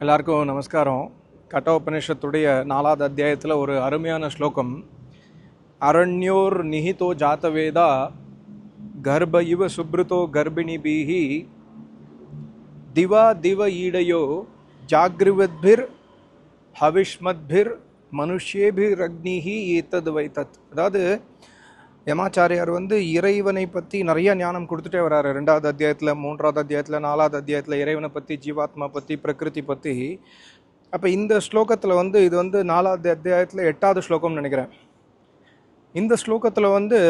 எல்லாருக்கும் நமஸ்காரம். கட்டோபனிஷத்துடைய நாலாவது அத்தியாயத்தில் ஒரு அருமையான ஸ்லோகம். அரண்யோர் நிஹிதோ ஜாத்தவேதா கர்ப்ப இவ சுப்ருதோ கர்ப்பிணிபிஹி திவா திவ ஈடையோ ஜாகிருவத்பிர் ஹவிஷ்மத்பிர் மனுஷ்யேபிர் அக்னிஹி ஏத்தது வைத்தத். அதாவது யமாச்சாரியார் வந்து இறைவனை பற்றி நிறைய ஞானம் கொடுத்துட்டே வராரு. ரெண்டாவது அத்தியாயத்தில் மூன்றாவது அத்தியாயத்தில் நாலாவது அத்தியாயத்தில் இறைவனை பற்றி ஜீவாத்மா பற்றி பிரகிருதி பற்றி அப்போ இந்த ஸ்லோகத்தில் வந்து இது வந்து நாலாவது அத்தியாயத்தில் எட்டாவது ஸ்லோகம்னு நினைக்கிறேன். இந்த ஸ்லோகத்தில் வந்து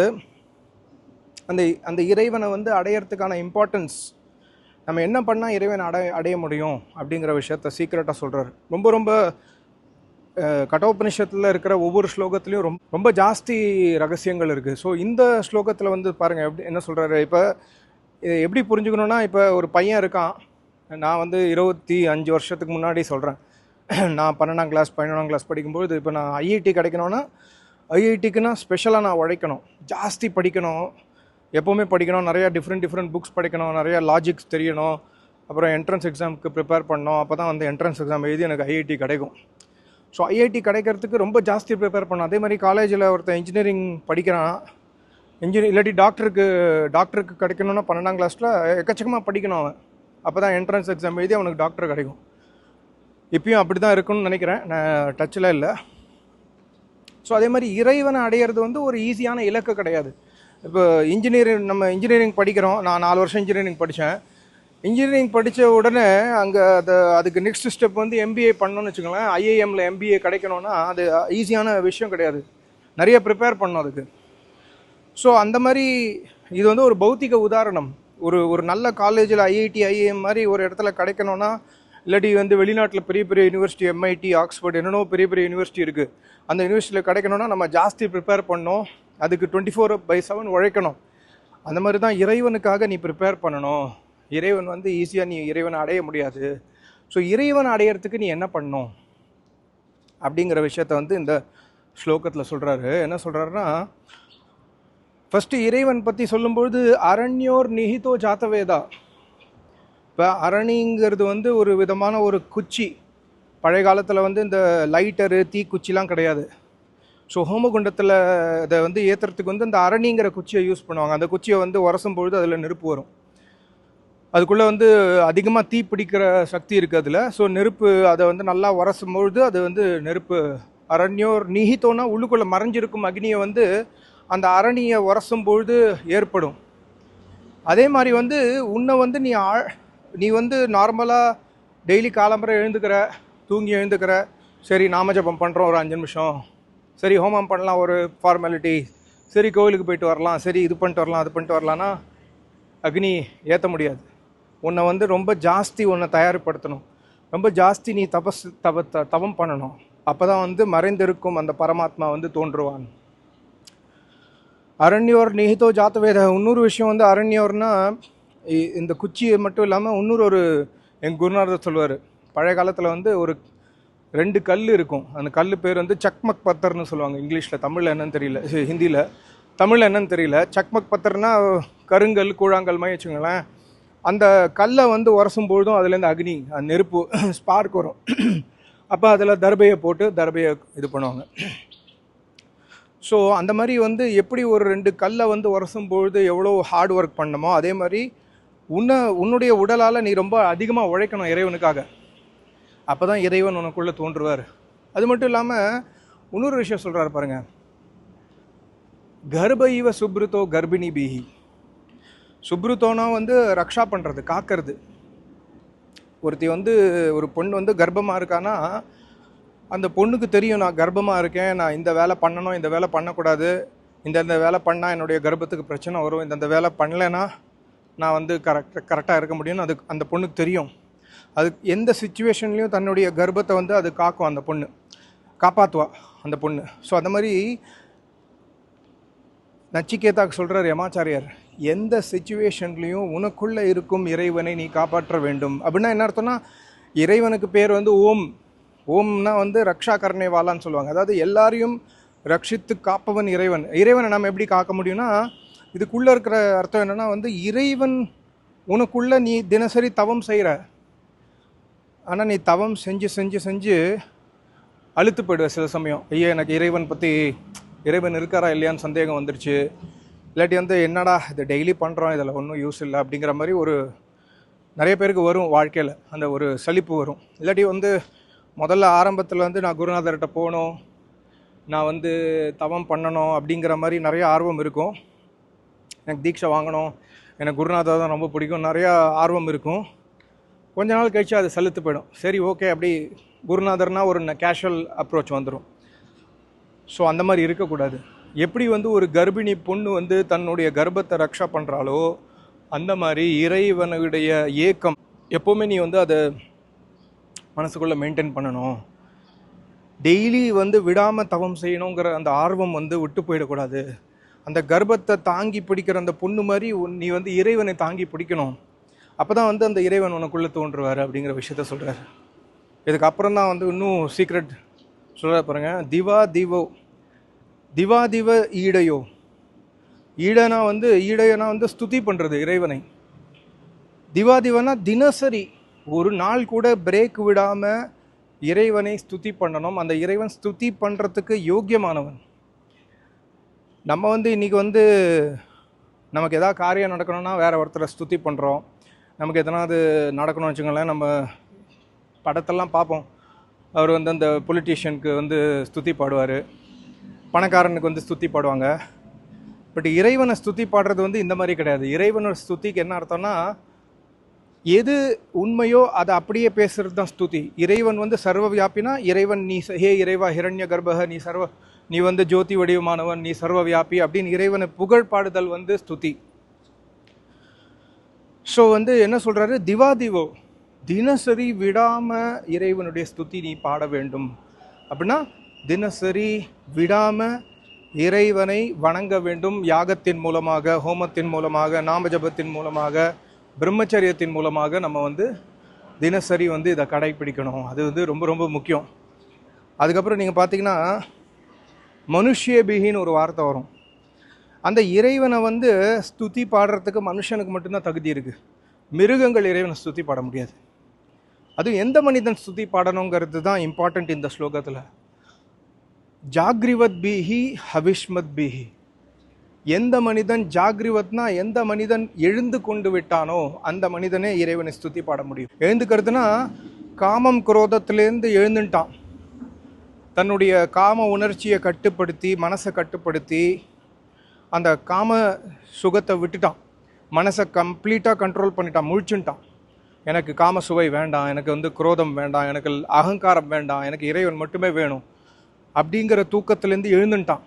அந்த அந்த இறைவனை வந்து அடையறதுக்கான இம்பார்ட்டன்ஸ் நம்ம என்ன பண்ணால் இறைவனை அடைய அடைய முடியும் அப்படிங்கிற விஷயத்த சீக்கிரட்டாக சொல்கிறார் ரொம்ப ரொம்ப கட்டோபனிஷத்தில் இருக்கிற ஒவ்வொரு ஸ்லோகத்துலேயும் ரொம்ப ரொம்ப ஜாஸ்தி ரகசியங்கள் இருக்குது ஸோ இந்த ஸ்லோகத்தில் வந்து பாருங்கள் எப்படி என்ன சொல்கிறாரு இப்போ எப்படி புரிஞ்சுக்கணுன்னா இப்போ ஒரு பையன் இருக்கான். நான் வந்து இருபத்தி அஞ்சு வருஷத்துக்கு முன்னாடி சொல்கிறேன் நான் பன்னெண்டாம் கிளாஸ் பதினொன்றாம் கிளாஸ் படிக்கும்போது இப்போ நான் ஐஐடி கிடைக்கணும்னா ஐஐடிக்குன்னா ஸ்பெஷலாக நான் உழைக்கணும். ஜாஸ்தி படிக்கணும். எப்போவுமே படிக்கணும். நிறையா டிஃப்ரெண்ட் டிஃப்ரெண்ட் புக்ஸ் படிக்கணும். நிறையா லாஜிக்ஸ் தெரியணும். அப்புறம் என்ட்ரன்ஸ் எக்ஸாமுக்கு ப்ரிப்பேர் பண்ணணும். அப்போ தான் வந்து என்ட்ரன்ஸ் எக்ஸாம் எழுதி எனக்கு ஐஐடி கிடைக்கும். ஸோ ஐஐடி கிடைக்கிறதுக்கு ரொம்ப ஜாஸ்தி ப்ரிப்பேர் பண்ணணும் அதே மாதிரி காலேஜில் ஒருத்தன் இன்ஜினியரிங் படிக்கிறான். இன்ஜினியர் இல்லாட்டி டாக்டருக்கு டாக்டருக்கு கிடைக்கணும்னா பன்னெண்டாம் கிளாஸில் எக்கச்சக்கமாக படிக்கணும் அவன். அப்போ தான் என்ட்ரன்ஸ் எக்ஸாம் எழுதி அவனுக்கு டாக்டர் கிடைக்கும். இப்பயும் அப்படி தான் இருக்குன்னு நினைக்கிறேன். நான் டச்சில் இல்லை. ஸோ அதே மாதிரி இறைவனை அடையிறது வந்து ஒரு ஈஸியான இலக்கு கிடையாது. இப்போ இன்ஜினியரிங் நம்ம இன்ஜினியரிங் படிக்கிறோம். நான் நாலு வருஷம் இன்ஜினியரிங் படித்தேன் இன்ஜினியரிங் படித்த உடனே அங்கே அது அதுக்கு நெக்ஸ்ட் ஸ்டெப் வந்து எம்பிஏ பண்ணணும்னு வச்சுக்கோங்களேன். ஐஏஎம்மில் எம்பிஏ கிடைக்கணும்னா அது ஈஸியான விஷயம் கிடையாது. நிறைய ப்ரிப்பேர் பண்ணோம் அதுக்கு. ஸோ அந்த மாதிரி இது வந்து ஒரு பௌத்திக உதாரணம். ஒரு ஒரு நல்ல காலேஜில் ஐஐடி ஐஏஎம் மாதிரி ஒரு இடத்துல கிடைக்கணும்னா இல்லாட்டி வந்து வெளிநாட்டில் பெரிய பெரிய யூனிவர்சிட்டி எம்ஐடி ஆக்ஸ்ஃபோர்ட் என்னென்னோ பெரிய பெரிய யூனிவர்சிட்டி இருக்குது அந்த யூனிவர்சிட்டியில் கிடைக்கணும்னா நம்ம ஜாஸ்தி ப்ரிப்பேர் பண்ணோம் அதுக்கு டுவெண்ட்டி ஃபோர் பை செவன் உழைக்கணும். அந்த மாதிரி தான் இறைவனுக்காக நீ ப்ரிப்பேர் பண்ணணும். இறைவன் வந்து ஈஸியாக நீ இறைவனை அடைய முடியாது. ஸோ இறைவன் அடையிறதுக்கு நீ என்ன பண்ணும்? அப்படிங்கிற விஷயத்த வந்து இந்த ஸ்லோகத்தில் சொல்கிறாரு என்ன சொல்கிறாருன்னா ஃபஸ்ட்டு இறைவன் பற்றி சொல்லும்பொழுது அரண்யோர் நிஹிதோ ஜாத்தவேதா. இப்போ அரணிங்கிறது வந்து ஒரு விதமான ஒரு குச்சி. பழைய காலத்தில் வந்து இந்த லைட்டரு தீக்குச்சிலாம் கிடையாது. ஸோ ஹோமகுண்டத்தில் இதை வந்து ஏற்றுறதுக்கு வந்து இந்த அரணிங்கிற குச்சியை யூஸ் பண்ணுவாங்க. அந்த குச்சியை வந்து உரசும் பொழுது அதில் நெருப்பு வரும். அதுக்குள்ளே வந்து அதிகமாக தீ பிடிக்கிற சக்தி இருக்குது அதில். ஸோ நெருப்பு அதை வந்து நல்லா உரசும் பொழுது அது வந்து நெருப்பு அரண்யோர் நிகித்தோன்னா உள்ளுக்குள்ளே மறைஞ்சிருக்கும் அக்னியை வந்து அந்த அரணியை உரசும் பொழுது ஏற்படும். அதே மாதிரி வந்து உன்னை வந்து நீ ஆ நீ வந்து நார்மலாக டெய்லி காலம்பரை எழுந்துக்கிற தூங்கி எழுந்துக்கிற சரி நாமஜபம் பண்ணுறோம் ஒரு அஞ்சு நிமிஷம். சரி ஹோமம் பண்ணலாம் ஒரு ஃபார்மாலிட்டி சரி கோவிலுக்கு போயிட்டு வரலாம். சரி இது பண்ணிட்டு வரலாம் அது பண்ணிட்டு வரலான்னா அக்னி ஏற்ற முடியாது. உன்னை வந்து ரொம்ப ஜாஸ்தி உன்னை தயார்படுத்தணும். ரொம்ப ஜாஸ்தி நீ தபஸ் தப தவம் பண்ணணும். அப்போ தான் வந்து மறைந்திருக்கும் அந்த பரமாத்மா வந்து தோன்றுவான். அரண்யோர் நிஹிதோ ஜாத்தவேத. இன்னொரு விஷயம் வந்து அரண்யோர்னா இ- இந்த குச்சியை மட்டும் இல்லாமல் இன்னொரு ஒரு எங்கள் குருநாதர் சொல்லுவார். பழைய காலத்தில் வந்து ஒரு ரெண்டு கல் இருக்கும். அந்த கல் பேர் வந்து சக்மக் பத்தர்னு சொல்லுவாங்க. இங்கிலீஷில் தமிழில் என்னன்னு தெரியல. ஹிந்தியில் தமிழில் என்னன்னு தெரியல. சக்மக் பத்தர்னா கருங்கல் கூழாங்கல் மாதிரி வச்சுக்கோங்களேன். அந்த கல்லை வந்து உரசும் பொழுதும் அதுலேருந்து அக்னி அந்த நெருப்பு ஸ்பார்க் வரும். அப்போ அதில் தர்பையை போட்டு தர்பையை இது பண்ணுவாங்க. ஸோ அந்த மாதிரி வந்து எப்படி ஒரு ரெண்டு கல்லை வந்து உரசும் பொழுது எவ்வளோ ஹார்ட் ஒர்க் பண்ணணுமோ அதே மாதிரி உன்னை உன்னுடைய உடலால் நீ ரொம்ப அதிகமாக உழைக்கணும் இறைவனுக்காக. அப்போ தான் இறைவன் உனக்குள்ளே தோன்றுவார். அது மட்டும் இல்லாமல் இன்னொரு விஷயம் சொல்கிறாரு பாருங்கள் கர்ப இவ சுப்ருதோ கர்ப்பிணி பீஹி. சுப்ருதோனா வந்து ரக்ஷா பண்ணுறது காக்கிறது. ஒருத்தி வந்து ஒரு பொண்ணு வந்து கர்ப்பமாக இருக்கான்னா அந்த பொண்ணுக்கு தெரியும் நான் கர்ப்பமாக இருக்கேன் நான் இந்த வேலை பண்ணணும் இந்த வேலை பண்ணக்கூடாது. இந்த இந்த வேலை பண்ணால் என்னுடைய கர்ப்பத்துக்கு பிரச்சனை வரும். இந்த இந்த வேலை பண்ணலைன்னா நான் வந்து கரெக்ட் கரெக்டாக இருக்க முடியும்னு அது அந்த பொண்ணுக்கு தெரியும். அது எந்த சுச்சுவேஷன்லேயும் தன்னுடைய கர்ப்பத்தை வந்து அது காக்கும் அந்த பொண்ணு. காப்பாற்றுவா அந்த பொண்ணு. ஸோ அந்த மாதிரி நச்சிகேதாக்கு சொல்கிறார் யமாச்சாரியார் எந்த சுச்சுவேஷன்லேயும் உனக்குள்ளே இருக்கும் இறைவனை நீ காப்பாற்ற வேண்டும். அப்படின்னா என்ன அர்த்தம்னா இறைவனுக்கு பேர் வந்து ஓம். ஓம்னா வந்து ரக்ஷா கர்ணே வாலான்னு சொல்லுவாங்க. அதாவது எல்லாரையும் ரட்சித்து காப்பவன் இறைவன். இறைவனை நம்ம எப்படி காக்க முடியும்னா இதுக்குள்ளே இருக்கிற அர்த்தம் என்னன்னா வந்து இறைவன் உனக்குள்ளே நீ தினசரி தவம் செய்கிற ஆனால் நீ தவம் செஞ்சு செஞ்சு செஞ்சு அழுத்து போயிடுவ சில சமயம். ஐயா எனக்கு இறைவன் பற்றி இறைவன் இருக்காரா இல்லையான்னு சந்தேகம் வந்துருச்சு. இல்லாட்டி வந்து என்னடா இது டெய்லி பண்ணுறோம் இதில் ஒன்றும் யூஸ் இல்லை அப்படிங்கிற மாதிரி ஒரு நிறைய பேருக்கு வரும் வாழ்க்கையில். அந்த ஒரு சலிப்பு வரும். இல்லாட்டி வந்து முதல்ல ஆரம்பத்தில் வந்து நான் குருநாதர்கிட்ட போகணும் நான் வந்து தவம் பண்ணணும் அப்படிங்கிற மாதிரி நிறைய ஆர்வம் இருக்கும். எனக்கு தீட்சை வாங்கணும் எனக்கு குருநாதர் தான் ரொம்ப பிடிக்கும். நிறையா ஆர்வம் இருக்கும். கொஞ்ச நாள் கழித்து அது செலுத்து போயிடும். சரி ஓகே அப்படி குருநாதர்னா ஒரு கேஷுவல் அப்ரோச் வந்துடும் ஸோ அந்த மாதிரி இருக்கக்கூடாது. எப்படி வந்து ஒரு கர்ப்பிணி பொண்ணு வந்து தன்னுடைய கர்ப்பத்தை ரக்ஷா பண்ணுறாளோ அந்த மாதிரி இறைவனுடைய ஏக்கம் எப்போவுமே நீ வந்து அதை மனசுக்குள்ளே மெயின்டைன் பண்ணணும். டெய்லி வந்து விடாமல் தவம் செய்யணுங்கிற அந்த ஆர்வம் வந்து விட்டு போயிடக்கூடாது. அந்த கர்ப்பத்தை தாங்கி பிடிக்கிற அந்த பொண்ணு மாதிரி உன்- நீ வந்து இறைவனை தாங்கி பிடிக்கணும். அப்போ தான் வந்து அந்த இறைவன் உனக்குள்ளே தோன்றுவார் அப்படிங்கிற விஷயத்த சொல்கிறார் இதுக்கப்புறம் தான் வந்து இன்னும் சீக்ரெட் சொல்கிற பாருங்கள் திவா திவோ. திவா திவ ஈடையோ. ஈடனா வந்து ஈடையனா வந்து ஸ்துதி பண்ணுறது இறைவனை. திவாதிவனா தினசரி ஒரு நாள் கூட பிரேக் விடாமல் இறைவனை ஸ்துதி பண்ணணும். அந்த இறைவன் ஸ்துதி பண்ணுறதுக்கு யோக்கியமானவன். நம்ம வந்து இன்றைக்கி வந்து நமக்கு எதாவது காரியம் நடக்கணும்னா வேறு ஒருத்தரை ஸ்துதி பண்ணுறோம் நமக்கு எதனாவது நடக்கணும்னு வச்சுக்கோங்களேன் நம்ம படத்தெல்லாம் பார்ப்போம். அவர் வந்து அந்த பொலிட்டீஷியனுக்கு வந்து ஸ்துதி பாடுவார். பணக்காரனுக்கு வந்து ஸ்துத்தி பாடுவாங்க. பட் இறைவனை ஸ்துதி பாடுறது வந்து இந்த மாதிரி கிடையாது. இறைவனோட ஸ்துதிக்கு என்ன அர்த்தம்னா எது உண்மையோ அதை அப்படியே பேசுறது தான் ஸ்துதி. இறைவன் வந்து சர்வ வியாபினா இறைவன் நீ ஹே இறைவா ஹிரண்ய கர்ப்பக நீ சர்வ நீ வந்து ஜோதி வடிவமானவன் நீ சர்வ வியாபி அப்படின்னு இறைவனை புகழ் பாடுதல் வந்து ஸ்துதி. ஸோ வந்து என்ன சொல்கிறாரு திவா திவோ தினசரி விடாமல் இறைவனுடைய ஸ்துதி நீ பாட வேண்டும். அப்படின்னா தினசரி விடாமல் இறைவனை வணங்க வேண்டும். யாகத்தின் மூலமாக ஹோமத்தின் மூலமாக நாமஜபத்தின் மூலமாக பிரம்மச்சரியத்தின் மூலமாக நம்ம வந்து தினசரி வந்து இதை கடைப்பிடிக்கணும் அது வந்து ரொம்ப ரொம்ப முக்கியம். அதுக்கப்புறம் நீங்கள் பார்த்தீங்கன்னா மனுஷியபிகின்னு ஒரு வார்த்தை வரும். அந்த இறைவனை வந்து ஸ்துதி பாடுறதுக்கு மனுஷனுக்கு மட்டும்தான் தகுதி இருக்குது மிருகங்கள் இறைவனை ஸ்துதி பாட முடியாது. அதுவும் எந்த மனிதன் ஸ்துதி பாடணுங்கிறது தான் இம்பார்ட்டண்ட் இந்த ஸ்லோகத்தில். ஜாக்ரிவத் பிஹி ஹவிஷ்மத் பிஹி. எந்த மனிதன் ஜாக்ரிவத்னா எந்த மனிதன் எழுந்து கொண்டு விட்டானோ அந்த மனிதனே இறைவனை ஸ்துதி பாட முடியும். எழுந்துக்கிறதுனா காமம் குரோதத்திலேருந்து எழுந்துட்டான். தன்னுடைய காம உணர்ச்சியை கட்டுப்படுத்தி மனசை கட்டுப்படுத்தி அந்த காம சுகத்தை விட்டுட்டான். மனசை கம்ப்ளீட்டாக கண்ட்ரோல் பண்ணிட்டான் முழிச்சுட்டான். எனக்கு காம சுவை வேண்டாம் எனக்கு வந்து குரோதம் வேண்டாம் எனக்கு அகங்காரம் வேண்டாம் எனக்கு இறைவன் மட்டுமே வேணும். அப்படிங்கிற தூக்கத்துலேருந்து எழுந்துட்டான்.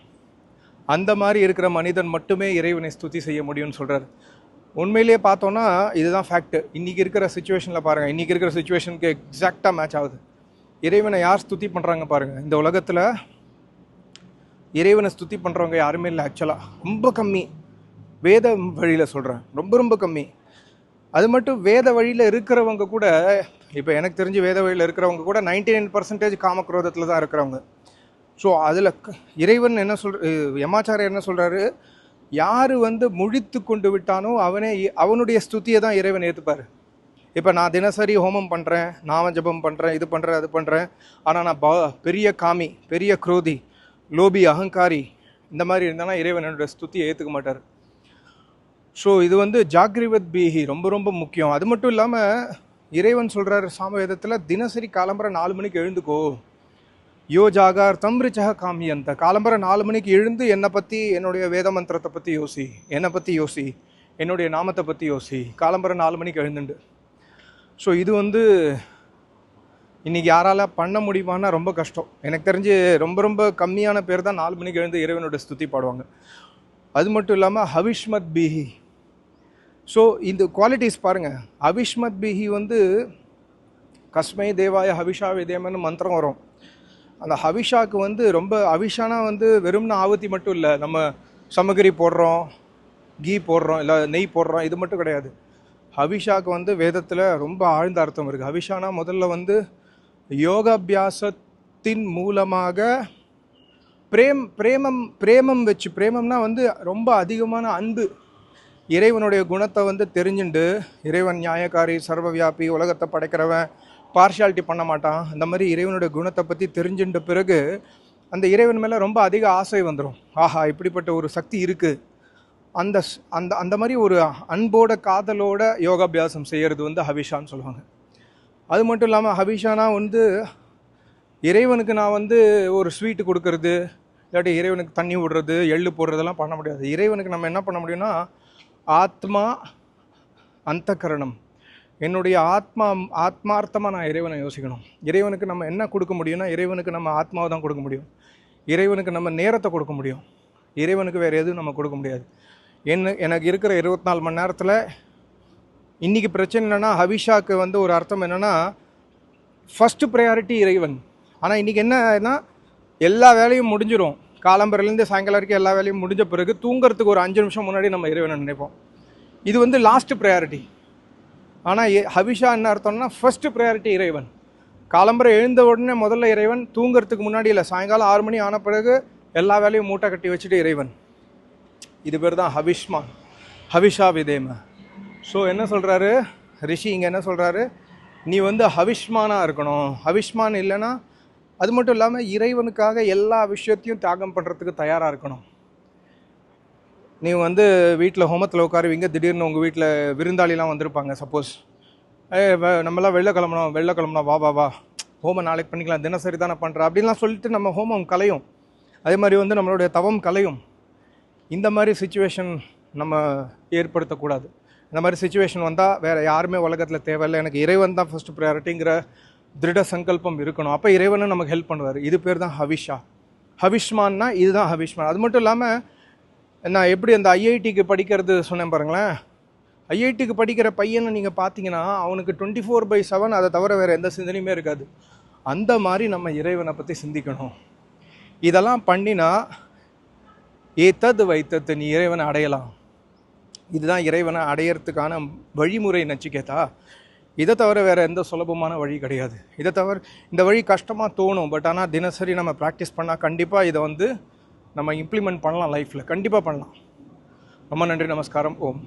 அந்த மாதிரி இருக்கிற மனிதன் மட்டுமே இறைவனை ஸ்துதி செய்ய முடியும்னு சொல்கிறார் உண்மையிலேயே பார்த்தோன்னா இதுதான் ஃபேக்ட்டு இன்றைக்கி இருக்கிற சுச்சுவேஷனில் பாருங்கள் இன்றைக்கி இருக்கிற சுச்சுவேஷனுக்கு எக்ஸாக்டாக மேட்ச் ஆகுது. இறைவனை யார் ஸ்துதி பண்ணுறாங்க பாருங்கள் இந்த உலகத்தில் இறைவனை ஸ்துதி பண்ணுறவங்க யாருமே இல்லை ஆக்சுவலாக ரொம்ப கம்மி. வேத வழியில் சொல்கிறேன் ரொம்ப ரொம்ப கம்மி. அது மட்டும் வேத வழியில் இருக்கிறவங்க கூட இப்போ எனக்கு தெரிஞ்சு வேத வழியில் இருக்கிறவங்க கூட நைன்டி நைன் பர்சன்டேஜ் காமக்ரோதத்தில் தான் இருக்கிறவங்க. ஸோ அதில் இறைவன் என்ன சொல் யமாச்சாரியர் என்ன சொல்கிறாரு யார் வந்து முழித்து கொண்டு விட்டானோ அவனே அவனுடைய ஸ்துதியை தான் இறைவன் ஏற்றுப்பார் இப்போ நான் தினசரி ஹோமம் பண்ணுறேன் நாம ஜபம் பண்ணுறேன் இது பண்ணுறேன் அது பண்ணுறேன் ஆனால் நான் ப பெரிய காமி பெரிய குரோதி லோபி அகங்காரி இந்த மாதிரி இருந்தானா இறைவன் என்னோட ஸ்துதியை ஏற்றுக்க மாட்டார். ஸோ இது வந்து ஜாக்ரிவத் பீஹி ரொம்ப ரொம்ப முக்கியம். அது மட்டும் இல்லாமல் இறைவன் சொல்கிறார் சாமவேதத்தில் தினசரி காலம்பரை நாலு மணிக்கு எழுந்துக்கோ. யோ ஜாகார் தம்ரிச்சக காமியந்த காலம்பரை நாலு மணிக்கு எழுந்து என்னை பற்றி என்னுடைய வேத மந்திரத்தை பற்றி யோசி. என்னை பற்றி யோசி. என்னுடைய நாமத்தை பற்றி யோசி. காலம்பரை நாலு மணிக்கு எழுந்துண்டு. ஸோ இது வந்து இன்னைக்கு யாரால் பண்ண முடியுமான்னா ரொம்ப கஷ்டம். எனக்கு தெரிஞ்சு ரொம்ப ரொம்ப கம்மியான பேர் தான் நாலு மணிக்கு எழுந்து இறைவனோட ஸ்துதி பாடுவாங்க. அது மட்டும் இல்லாமல் ஹவிஷ்மத் பிஹி. ஸோ இந்த குவாலிட்டிஸ் பாருங்கள் ஹவிஷ்மத் பிஹி வந்து கஸ்மை தேவாய ஹவிஷா விதேமன்னு மந்திரம் வரும். அந்த ஹவிஷாக்கு வந்து ரொம்ப அவிஷானா வந்து வெறும்னா ஆவத்தி மட்டும் இல்லை. நம்ம சமகிரி போடுறோம் கீ போடுறோம் இல்லை நெய் போடுறோம் இது மட்டும் கிடையாது. ஹவிஷாக்கு வந்து வேதத்தில் ரொம்ப ஆழ்ந்த அர்த்தம் இருக்குது ஹவிஷானா முதல்ல வந்து யோகாபியாசத்தின் மூலமாக பிரேம் பிரேமம் பிரேமம் வச்சு பிரேமம்னா வந்து ரொம்ப அதிகமான அன்பு. இறைவனுடைய குணத்தை வந்து தெரிஞ்சுண்டு இறைவன் நியாயக்காரி சர்வவியாபி உலகத்தை படைக்கிறவன் பார்ஷியாலிட்டி பண்ண மாட்டான். இந்த மாதிரி இறைவனுடைய குணத்தை பற்றி தெரிஞ்சுட்ட பிறகு அந்த இறைவன் மேலே ரொம்ப அதிக ஆசை வந்துடும் ஆஹா இப்படிப்பட்ட ஒரு சக்தி இருக்குது அந்த அந்த அந்த மாதிரி ஒரு அன்போட காதலோட யோகாபியாசம் செய்கிறது வந்து ஹவிஷான்னு சொல்லுவாங்க. அது மட்டும் இல்லாமல் ஹவிஷானா வந்து இறைவனுக்கு நான் வந்து ஒரு ஸ்வீட்டு கொடுக்கறது இல்லாட்டி இறைவனுக்கு தண்ணி விடுறது எள்ளு போடுறதெல்லாம் பண்ண முடியாது. இறைவனுக்கு நம்ம என்ன பண்ண முடியும்னா ஆத்மா அந்தக்கரணம். என்னுடைய ஆத்மா ஆத்மார்த்தமாக நான் இறைவனை யோசிக்கணும். இறைவனுக்கு நம்ம என்ன கொடுக்க முடியும்னா இறைவனுக்கு நம்ம ஆத்மாவை தான் கொடுக்க முடியும். இறைவனுக்கு நம்ம நேரத்தை கொடுக்க முடியும். இறைவனுக்கு வேறு எதுவும் நம்ம கொடுக்க முடியாது. என்ன எனக்கு இருக்கிற இருபத்தி நாலு மணி நேரத்தில் இன்றைக்கி பிரச்சனை என்னென்னா ஹவிஷாக்கு வந்து ஒரு அர்த்தம் என்னென்னா ஃபஸ்ட்டு ப்ரையாரிட்டி இறைவன். ஆனால் இன்றைக்கி என்னன்னா எல்லா வேலையும் முடிஞ்சிடும் காலம்பரிலேருந்து சாயங்காலம் வரைக்கும் எல்லா வேலையும் முடிஞ்ச பிறகு தூங்குறதுக்கு ஒரு அஞ்சு நிமிஷம் முன்னாடி நம்ம இறைவனை நினைப்போம். இது வந்து லாஸ்ட் ப்ரையாரிட்டி ஆனால் ஹவிஷா என்ன அர்த்தம்னா ஃபஸ்ட்டு ப்ரையாரிட்டி இறைவன். காலம்பரை எழுந்த உடனே முதல்ல இறைவன் தூங்குறதுக்கு முன்னாடி இல்லை சாயங்காலம் ஆறு மணி ஆன பிறகு எல்லா வேலையும் மூட்டை கட்டி வச்சுட்டு இறைவன். இது பேர் தான் ஹவிஷ்மா ஹவிஷா விதேம. ஸோ என்ன சொல்கிறாரு ரிஷி இங்கே என்ன சொல்கிறாரு நீ வந்து ஹவிஷ்மானாக இருக்கணும். ஹவிஷ்மான் இல்லைன்னா அது மட்டும் இல்லாமல் இறைவனுக்காக எல்லா விஷயத்தையும் தியாகம் பண்ணுறதுக்கு தயாராக இருக்கணும். நீ வந்து வீட்டில் ஹோமத்தில் உட்காருவீங்க திடீர்னு உங்கள் வீட்டில் விருந்தாளிலாம் வந்திருப்பாங்க சப்போஸ் ஏ நம்மளாம் வெளில கிளம்பணும் வெளில கிளம்பணும் வா வா வா. ஹோமம் நாளைக்கு பண்ணிக்கலாம் தினசரி தானே பண்ணுற அப்படின்லாம் சொல்லிட்டு நம்ம ஹோமம் கலையும். அதே மாதிரி வந்து நம்மளுடைய தவம் கலையும். இந்த மாதிரி சுச்சுவேஷன் நம்ம ஏற்படுத்தக்கூடாது. இந்த மாதிரி சுச்சுவேஷன் வந்தால் வேறு யாருமே உலகத்தில் தேவையில்லை. எனக்கு இறைவன் தான் ஃபஸ்ட்டு ப்ரையாரிட்டிங்கிற திருட சங்கல்பம் இருக்கணும். அப்போ இறைவனும் நமக்கு ஹெல்ப் பண்ணுவார். இது பேர் தான் ஹவிஷா. ஹவிஷ்மான்னா இதுதான் ஹவிஷ்மான். அது மட்டும் இல்லாமல் நான் எப்படி அந்த ஐஐடிக்கு படிக்கிறது சொன்னேன் பாருங்களேன். ஐஐடிக்கு படிக்கிற பையனை நீங்கள் பார்த்தீங்கன்னா அவனுக்கு டுவெண்ட்டி ஃபோர் பை செவன் அதை தவிர வேறு எந்த சிந்தனையுமே இருக்காது. அந்த மாதிரி நம்ம இறைவனை பற்றி சிந்திக்கணும். இதெல்லாம் பண்ணினா ஏத்தது வைத்தது நீ இறைவனை அடையலாம். இதுதான் இறைவனை அடையறதுக்கான வழிமுறை நச்சிக்கேதா இதை தவிர வேறு எந்த சுலபமான வழி கிடையாது. இதை தவிர இந்த வழி கஷ்டமாக தோணும் பட் ஆனால் தினசரி நம்ம ப்ராக்டிஸ் பண்ணால் கண்டிப்பாக இதை வந்து நம்ம இம்ப்ளிமெண்ட் பண்ணலாம் லைஃப்பில் கண்டிப்பாக பண்ணலாம். ரொம்ப நன்றி நமஸ்காரம். ஓம்.